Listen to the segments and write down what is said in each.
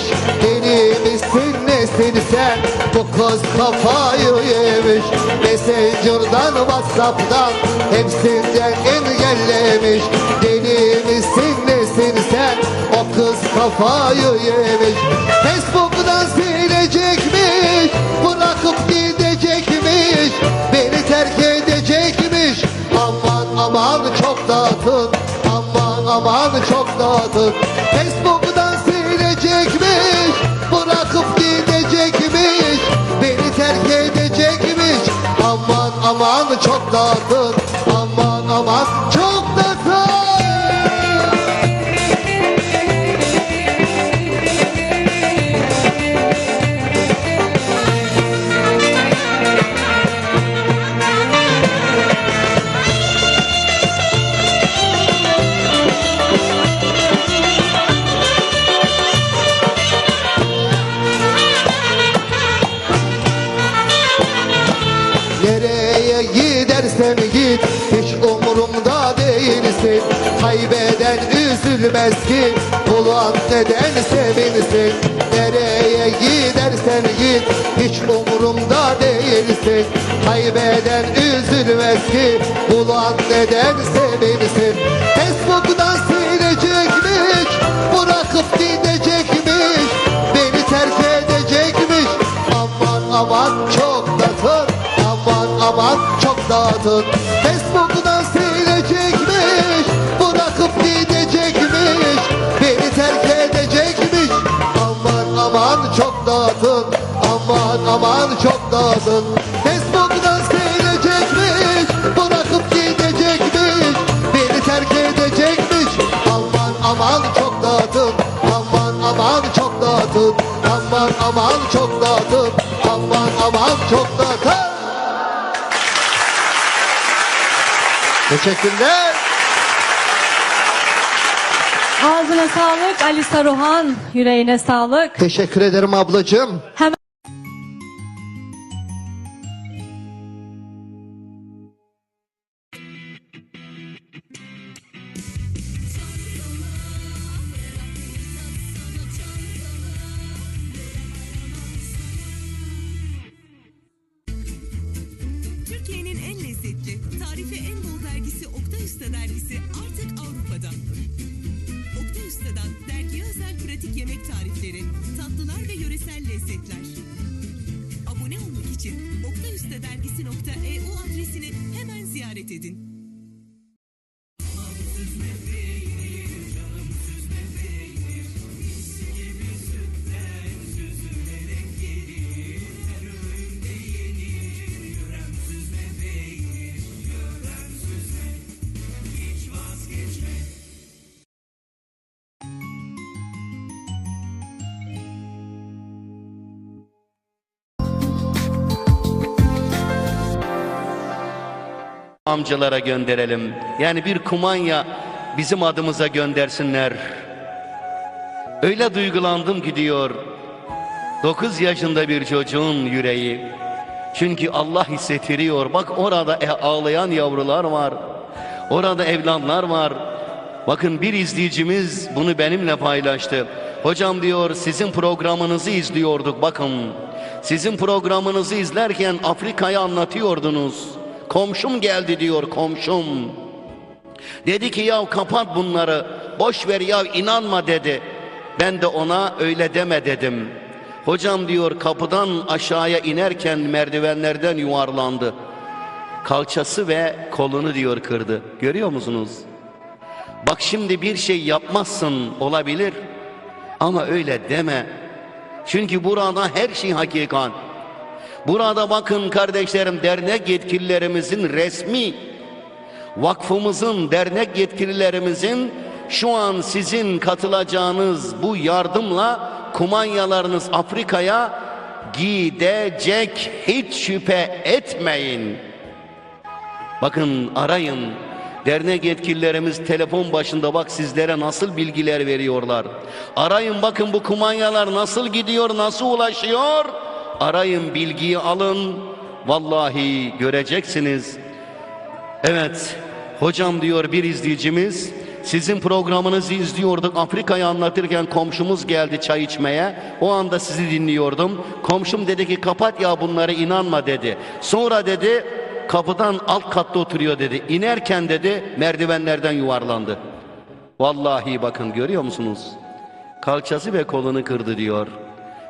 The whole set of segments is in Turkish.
yemiş Deli misin nesin sen? Bu kız kafayı yemiş Messenger'dan Whatsapp'tan Hepsinden engellemiş? Deli misin nesin sen? O kız kafayı yemiş Facebook'tan silecekmiş Bırakıp gidecekmiş Beni terk edecekmiş. Aman aman çok dağıtın Aman aman çok dağıtın. Facebook'tan aman üzülmez ki bulan neden sevinsin. Nereye gidersen git hiç umurumda değilsin. Kaybeden üzülmez ki bulan neden sevinsin. Facebook'tan silecekmiş bırakıp gidecekmiş. Beni terk edecekmiş. Aman aman çok dağıtın. Aman aman çok dağıtın. Facebook'tan Aman aman çok dağıtın Facebook'tan silecekmiş Bırakıp gidecekmiş Beni terk edecekmiş Aman aman çok dağıtın Aman aman çok dağıtın Aman aman çok dağıtın Aman aman çok dağıtın Teşekkürler. Ağzına sağlık Ali Saruhan. Yüreğine sağlık. Teşekkür ederim ablacığım. Hemen Usta dergisi artık Avrupa'da. Oktay Usta'dan dergiye özel pratik yemek tarifleri, tatlılar ve yöresel lezzetler. Abone olmak için oktayustadergisi.eu adresini hemen ziyaret edin. Amcalara gönderelim. Yani bir kumanya bizim adımıza göndersinler. Öyle duygulandım ki diyor. 9 yaşında bir çocuğun yüreği. Çünkü Allah hissettiriyor. Bak orada e- ağlayan yavrular var. Orada evlatlar var. Bakın bir izleyicimiz bunu benimle paylaştı. Hocam diyor sizin programınızı izliyorduk bakın. Sizin programınızı izlerken Afrika'yı anlatıyordunuz. Komşum geldi diyor komşum. Dedi ki ya kapat bunları. Boş ver ya inanma dedi. Ben de ona öyle deme dedim. Hocam diyor kapıdan aşağıya inerken merdivenlerden yuvarlandı. Kalçası ve kolunu diyor kırdı. Görüyor musunuz? Bak şimdi bir şey yapmazsın olabilir. Ama öyle deme. Çünkü burada her şey hakikat. Burada bakın kardeşlerim dernek yetkililerimizin resmi vakfımızın dernek yetkililerimizin şu an sizin katılacağınız bu yardımla kumanyalarınız Afrika'ya gidecek hiç şüphe etmeyin. Bakın arayın. Dernek yetkililerimiz telefon başında bak sizlere nasıl bilgiler veriyorlar. Arayın bakın bu kumanyalar nasıl gidiyor, nasıl ulaşıyor. Arayın bilgiyi alın. Vallahi göreceksiniz. Evet, hocam diyor bir izleyicimiz Sizin programınızı izliyorduk. Afrika'yı anlatırken komşumuz geldi çay içmeye. O anda sizi dinliyordum. Komşum dedi ki kapat ya bunları inanma dedi. Sonra dedi kapıdan alt katta oturuyor dedi. İnerken dedi merdivenlerden yuvarlandı. Vallahi bakın görüyor musunuz? Kalçası ve kolunu kırdı diyor.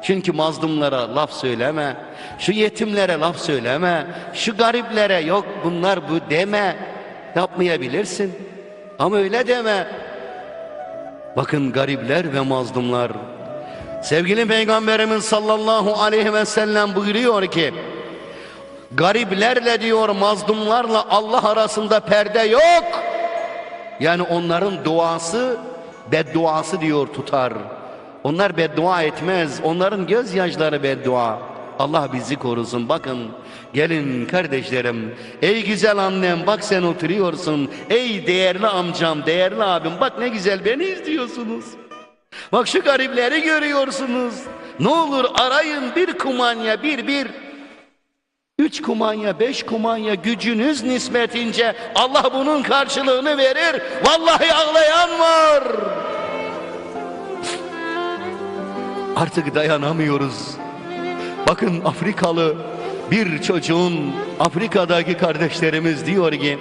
Çünkü mazlumlara laf söyleme, şu yetimlere laf söyleme, şu gariplere yok bunlar bu deme. Yapmayabilirsin. Ama öyle deme. Bakın garipler ve mazlumlar. Sevgili Peygamberimiz sallallahu aleyhi ve sellem buyuruyor ki, gariplerle diyor mazlumlarla Allah arasında perde yok. Yani onların duası bedduası diyor tutar. Onlar beddua etmez. Onların gözyaşları beddua. Allah bizi korusun. Bakın gelin kardeşlerim. Ey güzel annem bak sen oturuyorsun. Ey değerli amcam, değerli abim bak ne güzel beni izliyorsunuz. Bak şu garipleri görüyorsunuz. Ne olur arayın bir kumanya bir bir. Üç kumanya, beş kumanya gücünüz nispetince Allah bunun karşılığını verir. Vallahi ağlayan var. Artık dayanamıyoruz. Bakın Afrikalı bir çocuğun Afrika'daki kardeşlerimiz diyor ki